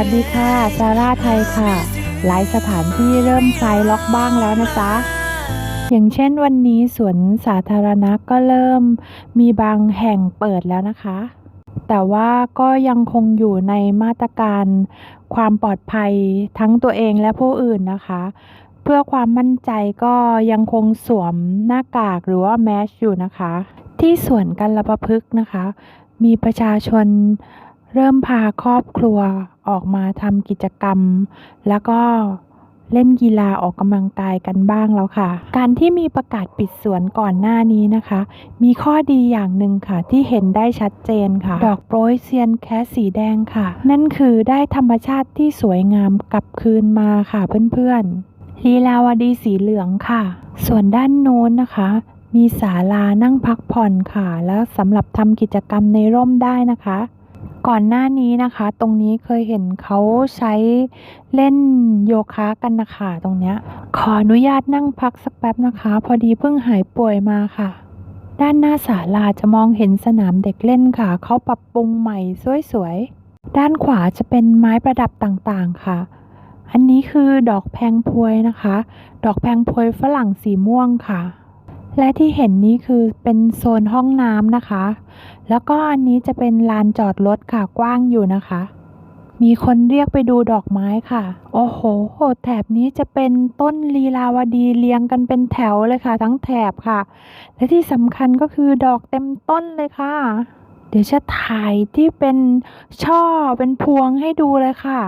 วัสดีค่ะซาร่าไทยค่ะ หลายสถานที่เริ่มคลายล็อกบ้างแล้วนะจ๊ะอย่างเช่นวันนี้สวนสาธารณะก็เริ่มมีบางแห่งเปิดแล้วนะคะ แต่ว่าก็ยังคงอยู่ในมาตรการความปลอดภัยทั้งตัวเองและผู้อื่นนะคะ เพื่อความมั่นใจก็ยังคงสวมหน้ากากหรือว่าแมสอยู่นะคะ ที่สวนกัลประพฤกษ์นะคะ มีประชาชน เริ่มพาครอบครัวออกมาทำกิจกรรม แล้วก็เล่นกีฬาออกกำลังกายกันบ้างแล้วค่ะ การที่มีประกาศปิดสวนก่อนหน้านี้นะคะ มีข้อดีอย่างหนึ่งค่ะที่เห็นได้ชัดเจนค่ะ ดอกโปรยเซียนแคสสีแดงค่ะ นั่นคือได้ธรรมชาติที่สวยงามกลับคืนมาค่ะเพื่อนๆลีลาวดีสีเหลืองค่ะ ส่วนด้านโน้นนะคะมีศาลานั่งพักผ่อนค่ะ แล้วสำหรับทำกิจกรรมในร่มได้นะคะ ก่อนหน้านี้นะคะ ตรงนี้เคยเห็นเขาใช้เล่นโยคะกันนะคะตรงเนี้ย ขออนุญาตนั่งพักสักแป๊บนะคะ พอดีเพิ่งหายป่วยมาค่ะ ด้านหน้าศาลาจะมองเห็นสนามเด็กเล่นค่ะ เขาปรับปรุงใหม่สวยๆ ด้านขวาจะเป็นไม้ประดับต่างๆค่ะ อันนี้คือดอกแพงพวยนะคะ ดอกแพงพวยฝรั่งสีม่วงค่ะ และที่เห็นนี้คือเป็นโซนห้องน้ำนะคะ แล้วก็อันนี้จะเป็นลานจอดรถค่ะกว้างอยู่นะคะ มีคนเรียกไปดูดอกไม้ค่ะ โอ้โห แถบนี้จะเป็นต้นลีลาวดีเรียงกันเป็นแถวเลยค่ะ ทั้งแถบค่ะ และที่สำคัญก็คือดอกเต็มต้นเลยค่ะ เดี๋ยวจะถ่ายที่เป็นช่อเป็นพวงให้ดูเลยค่ะ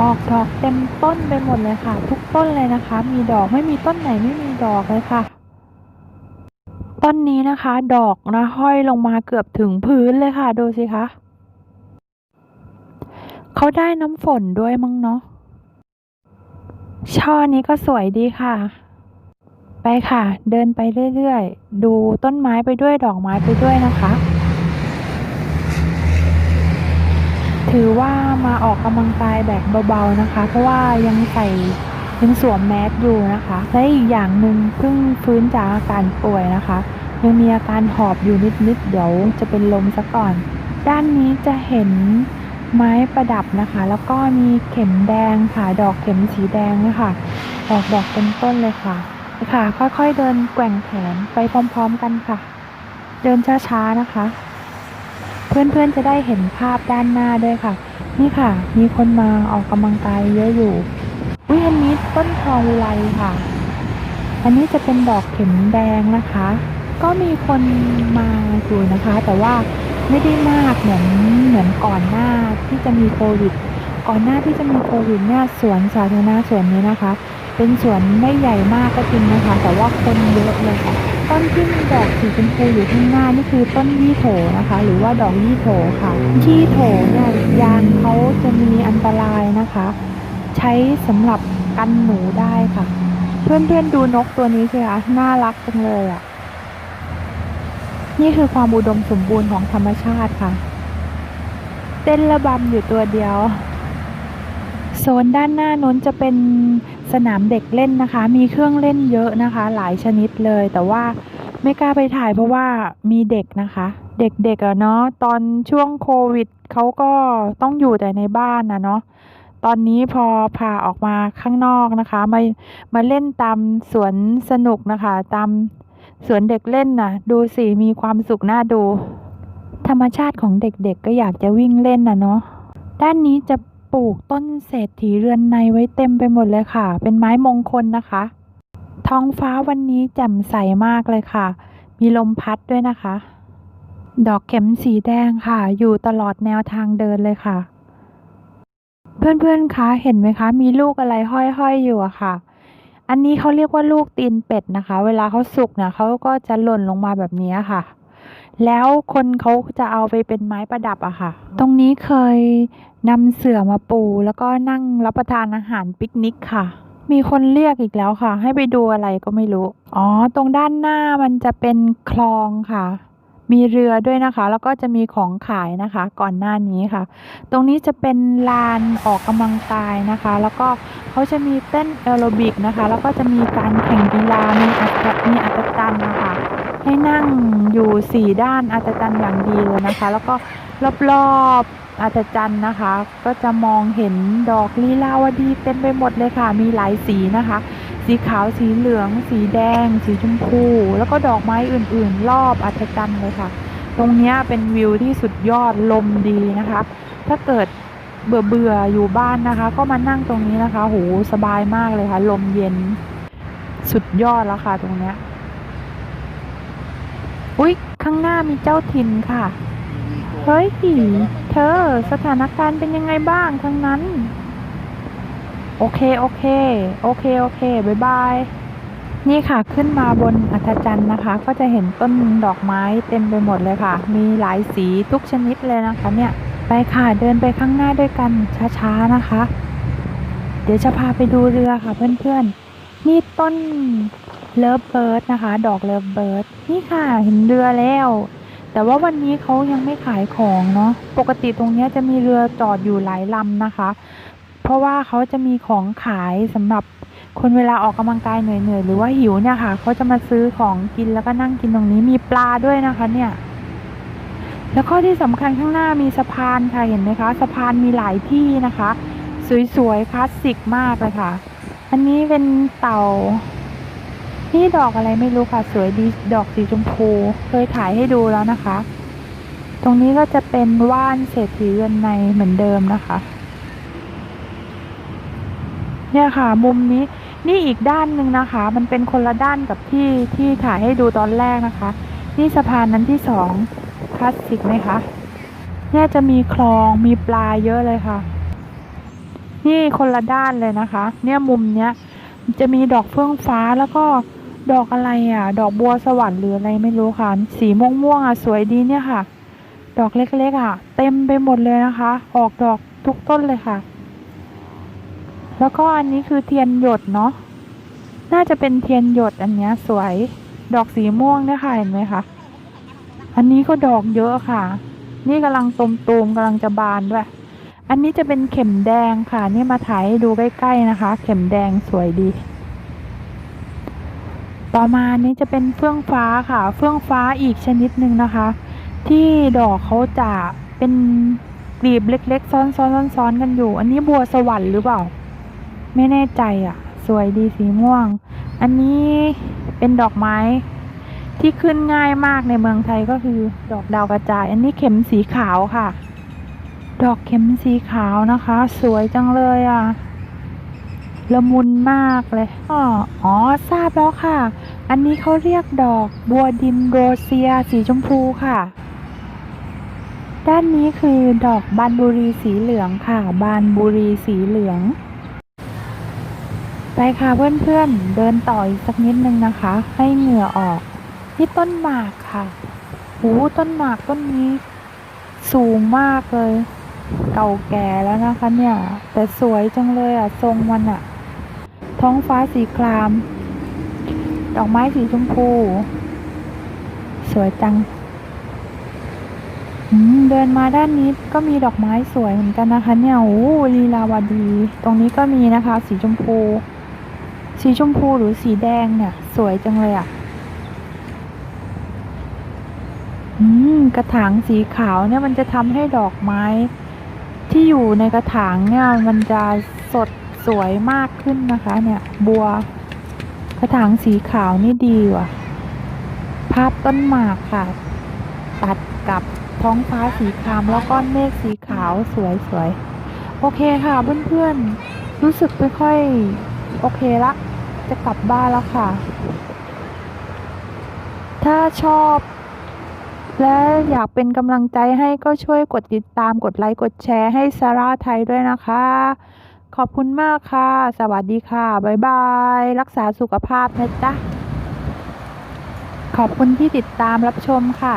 ออกดอกเต็มต้นไปหมดเลยค่ะ ทุกต้นเลยนะคะ มีดอกไม่มีต้นไหนไม่มีดอกเลยค่ะ ต้นนี้นะคะ ดอกนะห้อยลงมาเกือบถึงพื้นเลยค่ะ ดูสิคะเขาได้น้ำฝนด้วยมั้งเนาะช่อนี้ก็สวยดีค่ะ ไปค่ะ เดินไปเรื่อยๆ ดูต้นไม้ไปด้วยดอกไม้ไปด้วยนะคะ ถือว่ามาออกกำลังกายแบบเบาๆนะคะ เพราะว่ายังใส่ยังสวมแมสอยู่นะคะ และอีกอย่างหนึ่งเพิ่งฟื้นจากอาการป่วยนะคะ ยังมีอาการหอบอยู่นิดๆเดี๋ยวจะเป็นลมซะก่อน ด้านนี้จะเห็นไม้ประดับนะคะ แล้วก็มีเข็มแดงค่ะดอกเข็มสีแดงนะคะออกดอกเป็นต้นเลยค่ะค่ะ ค่อยๆเดินแกว่งแขนไปพร้อมๆกันค่ะ เดินช้าๆนะคะ เพื่อนๆจะได้เห็นภาพด้านหน้าด้วยค่ะ นี่ค่ะ มีคนมาออกกำลังกายเยอะอยู่วิอันนี้ต้นทองอุไรค่ะ อันนี้จะเป็นดอกเข็มแดงนะคะ ก็มีคนมาอยู่นะคะ แต่ว่าไม่ได้มากเหมือนเหมือนก่อนหน้าที่จะมีโควิด ก่อนหน้าที่จะมีโควิดเนี่ยสวนสาธารณะสวนนี้นะคะ เป็นสวนไม่ใหญ่มากก็จริงนะคะ แต่ว่าคนเยอะเลยค่ะ ต้นที่มีดอกสีชมพูอยู่ข้างหน้านี่คือต้นยี่โถนะคะ หรือว่าดอกยี่โถค่ะยี่โถเนี่ยยางเขาจะมีอันตรายนะคะ ใช้สำหรับกันหนูได้ค่ะ เพื่อนๆดูนกตัวนี้สิคะน่ารักจังเลยอะ นี่คือความอุดมสมบูรณ์ของธรรมชาติค่ะ เต้นระบำอยู่ตัวเดียวโซนด้านหน้านู้นจะเป็น สนามเด็กเล่นนะคะ มีเครื่องเล่นเยอะนะคะ หลายชนิดเลย แต่ว่าไม่กล้าไปถ่ายเพราะว่ามีเด็กนะคะ เด็กๆอะเนาะตอนช่วงโควิดเขาก็ต้องอยู่แต่ในบ้านนะเนาะตอนนี้พอพาออกมาข้างนอกนะคะมามาเล่นตามสวนสนุกนะคะ ตามสวนเด็กเล่นน่ะ ดูสิมีความสุขน่าดู ธรรมชาติของเด็กๆก็อยากจะวิ่งเล่นน่ะเนาะด้านนี้จะ ปลูกต้นเศรษฐีเรือนในไว้เต็มไปหมดเลยค่ะ เป็นไม้มงคลนะคะ ท้องฟ้าวันนี้แจ่มใสมากเลยค่ะ มีลมพัดด้วยนะคะ ดอกเข็มสีแดงค่ะ อยู่ตลอดแนวทางเดินเลยค่ะ เพื่อนๆคะเห็นไหมคะ มีลูกอะไรห้อยๆอยู่อะค่ะ อันนี้เขาเรียกว่าลูกตีนเป็ดนะคะ เวลาเขาสุกเนี่ยเขาก็จะหล่นลงมาแบบนี้ค่ะ แล้วคนเขาจะเอาไปเป็นไม้ประดับอะค่ะ ตรงนี้เคยนำเสื่อมาปู แล้วก็นั่งรับประทานอาหารปิกนิกค่ะ มีคนเรียกอีกแล้วค่ะ ให้ไปดูอะไรก็ไม่รู้ อ๋อ ตรงด้านหน้ามันจะเป็นคลองค่ะ มีเรือด้วยนะคะ แล้วก็จะมีของขายนะคะ ก่อนหน้านี้ค่ะ ตรงนี้จะเป็นลานออกกำลังกายนะคะ แล้วก็เขาจะมีเต้นแอโรบิกนะคะ แล้วก็จะมีการแข่งกีฬามีอัศมีอัศจรรย์นะคะ ให้นั่งอยู่สี่ด้านอัศจรรย์อย่างดีเลยนะคะ แล้วก็รอบๆอัศจรรย์นะคะ ก็จะมองเห็นดอกลีลาวดีเต็มไปหมดเลยค่ะ มีหลายสีนะคะ สีขาวสีเหลือง สีแดง สีชมพู แล้วก็ดอกไม้อื่นๆ รอบอัศจรรย์เลยค่ะ ตรงนี้เป็นวิวที่สุดยอดลมดีนะคะ ถ้าเกิดเบื่อเบื่ออยู่บ้านนะคะ ก็มานั่งตรงนี้นะคะ โห สบายมากเลยค่ะ ลมเย็น สุดยอดแล้วค่ะตรงเนี้ย อุ๊ย ข้างหน้ามีเจ้าถิ่นค่ะ เฮ้ยเธอ สถานการณ์เป็นยังไงบ้างทางนั้น โอเค โอเค โอเค โอเคบายบาย นี่ค่ะ ขึ้นมาบนอัศจรรย์นะคะ ก็จะเห็นต้นดอกไม้เต็มไปหมดเลยค่ะ มีหลายสีทุกชนิดเลยนะคะเนี่ย ไปค่ะ เดินไปข้างหน้าด้วยกันช้าๆนะคะ เดี๋ยวจะพาไปดูเรือค่ะเพื่อนๆ นี่ต้น เลิฟเบิร์ดนะคะ ดอกเลิฟเบิร์ดนี่ค่ะเห็นเรือแล้ว แต่ว่าวันนี้เขายังไม่ขายของเนาะปกติตรงนี้จะมีเรือจอดอยู่หลายลำนะคะ เพราะว่าเขาจะมีของขายสำหรับคนเวลาออกกำลังกายเหนื่อยๆหรือว่าหิวเนี่ยค่ะเขาจะมาซื้อของกินแล้วก็นั่งกินตรงนี้มีปลาด้วยนะคะเนี่ยแล้วก็ที่สำคัญข้างหน้ามีสะพานค่ะเห็นไหมคะ สะพานมีหลายที่นะคะ สวยๆคลาสสิกมากเลยค่ะ อันนี้เป็นเต่า นี่ดอกอะไรไม่รู้ค่ะ สวยดีดอกสีชมพู เคยถ่ายให้ดูแล้วนะคะ ตรงนี้ก็จะเป็นว่านเศรษฐีเรือนในเหมือนเดิมนะคะ เนี่ยค่ะ มุมนี้นี่อีกด้านหนึ่งนะคะ มันเป็นคนละด้านกับที่ที่ถ่ายให้ดูตอนแรกนะคะ นี่สะพานนั้นที่สองคลาสสิกไหมคะเนี่ยจะมีคลองมีปลาเยอะเลยค่ะ นี่คนละด้านเลยนะคะ เนี่ยมุมเนี้ยจะมีดอกเฟื่องฟ้าแล้วก็ ดอกอะไรอะ ดอกบัวสวรรค์หรืออะไรไม่รู้ค่ะ สีม่วงๆอะสวยดีเนี่ยค่ะ ดอกเล็กๆอะ เต็มไปหมดเลยนะคะ ออกดอกทุกต้นเลยค่ะ แล้วก็อันนี้คือเทียนหยดเนาะ น่าจะเป็นเทียนหยดอันนี้สวย ดอกสีม่วงเนี่ยค่ะเห็นไหมคะ อันนี้ก็ดอกเยอะค่ะ นี่กำลังตุมๆกำลังจะบานด้วย อันนี้จะเป็นเข็มแดงค่ะ นี่มาถ่ายให้ดูใกล้ๆนะคะ เข็มแดงสวยดี ต่อมานี้จะเป็นเฟื่องฟ้าค่ะ เฟื่องฟ้าอีกชนิดหนึ่งนะคะ ที่ดอกเขาจะเป็นกลีบเล็กๆ ซ้อนๆซ้อนๆกันอยู่ อันนี้บัวสวรรค์หรือเปล่า ไม่แน่ใจอะ สวยดีสีม่วง อันนี้เป็นดอกไม้ที่ขึ้นง่ายมากในเมืองไทยก็คือดอกดาวกระจาย อันนี้เข็มสีขาวค่ะ ดอกเข็มสีขาวนะคะ สวยจังเลยอะ ละมุนมากเลยอ้ออ๋อทราบแล้วค่ะ อันนี้เขาเรียกดอกบัวดินโรเซียสีชมพูค่ะ ด้านนี้คือดอกบานบุรีสีเหลืองค่ะ บานบุรีสีเหลือง ไปค่ะเพื่อนๆ เดินต่ออีกสักนิดนึงนะคะ ให้เหงื่อออก ที่ต้นหมากค่ะหูต้นหมากต้นนี้สูงมากเลย เก่าแก่แล้วนะคะเนี่ย แต่สวยจังเลยอะ ทรงมันอะ ท้องฟ้าสีคราม ดอกไม้สีชมพู สวยจังเดินมาด้านนี้ก็มีดอกไม้สวยเหมือนกันนะคะ เนี่ยโอ้ลีลาวดี ตรงนี้ก็มีนะคะ สีชมพู สีชมพูหรือสีแดงเนี่ย สวยจังเลยอะอืมกระถางสีขาวเนี่ยมันจะทำให้ดอกไม้ ที่อยู่ในกระถางเนี่ยมันจะสด สวยมากขึ้นนะคะ เนี่ย บัว กระถางสีขาวนี่ดีว่ะ ภาพต้นหมากค่ะ ตัดกับท้องฟ้าสีครามแล้วก้อนเมฆสีขาวสวยสวยโอเคค่ะเพื่อนๆ รู้สึกไม่ค่อย โอเคละ จะกลับบ้านแล้วค่ะ ถ้าชอบ และอยากเป็นกำลังใจให้ก็ช่วยกดติดตามกดไลค์ กดแชร์ให้ซาร่าไทยด้วยนะคะ ขอบคุณมากค่ะ สวัสดีค่ะ บ๊ายบาย รักษาสุขภาพนะจ๊ะ ขอบคุณที่ติดตามรับชมค่ะ